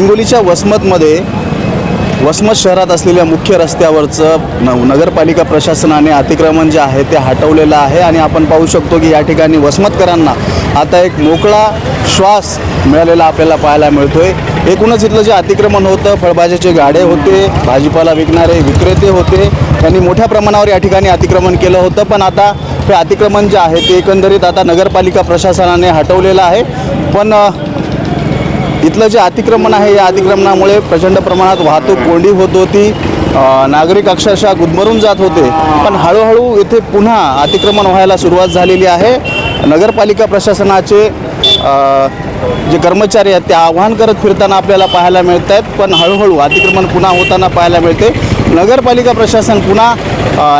हिंगोलीच्या वसमतमध्ये वसमत शहरात असलेल्या मुख्य रस्त्यावरचं न नगरपालिका प्रशासनाने अतिक्रमण जे आहे ते हटवलेलं आहे आणि आपण पाहू शकतो की या ठिकाणी वसमतकरांना आता एक मोकळा श्वास मिळालेला आपल्याला पाहायला मिळतो आहे एकूणच इथलं जे अतिक्रमण होतं फळभाज्याचे गाडे होते भाजीपाला विकणारे विक्रेते होते त्यांनी मोठ्या प्रमाणावर या ठिकाणी अतिक्रमण केलं होतं. पण आता हे अतिक्रमण जे आहे ते एकंदरीत आता नगरपालिका प्रशासनाने हटवलेलं आहे. पण इथलं जे अतिक्रमण आहे या अतिक्रमणामुळे प्रचंड प्रमाणात वाहतूक कोंडी होत होती. नागरिक अक्षरशः गुदमरून जात होते. पण हळूहळू इथे पुन्हा अतिक्रमण व्हायला सुरुवात झालेली आहे. नगरपालिका प्रशासनाचे जे कर्मचारी आहेत ते आव्हान करत फिरताना आपल्याला पाहायला मिळत आहेत. पण हळूहळू अतिक्रमण पुन्हा होताना पाहायला मिळते. नगरपालिका प्रशासन पुन्हा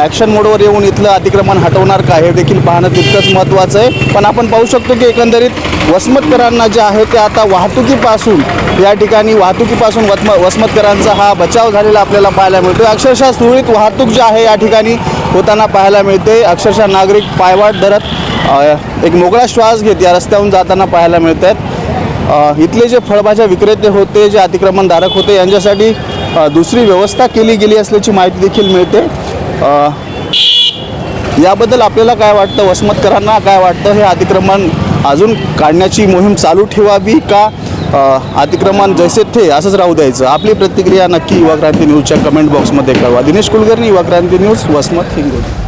ॲक्शन मोडवर येऊन इथलं अतिक्रमण हटवणार का हे देखील पाहणं तितकंच महत्त्वाचं आहे. पण आपण पाहू शकतो की एकंदरीत वसमतकरांना जे आहे ते आता वाहतुकीपासून या ठिकाणी वाहतुकीपासून वत्म वसमतकरांचा हा बचाव झालेला आपल्याला पाहायला मिळतो अक्षरशः सुरळीत वाहतूक जी आहे या ठिकाणी होताना पाहायला मिळते. अक्षरशः नागरिक पायवाट धरत एक मोकळा श्वास घेत या रस्त्याहून जाताना पाहायला मिळत आहेत इथले जे फळभाज्या विक्रेते होते जे अतिक्रमणधारक होते यांच्यासाठी दुसरी व्यवस्था केली गेली असल्याची माहिती देखील मिळते. याबद्दल आपल्याला काय वाटतं? वसमतकरांना काय वाटतं? हे अतिक्रमण अजून काढण्याची मोहीम चालू ठेवावी का? अतिक्रमण जैसे थे असंच राहू द्यायचं. आपली प्रतिक्रिया नक्की युवा क्रांती न्यूजच्या कमेंट बॉक्समध्ये कळवा. दिनेश कुलकर्णी युवा क्रांती न्यूज वसमत हिंगोली.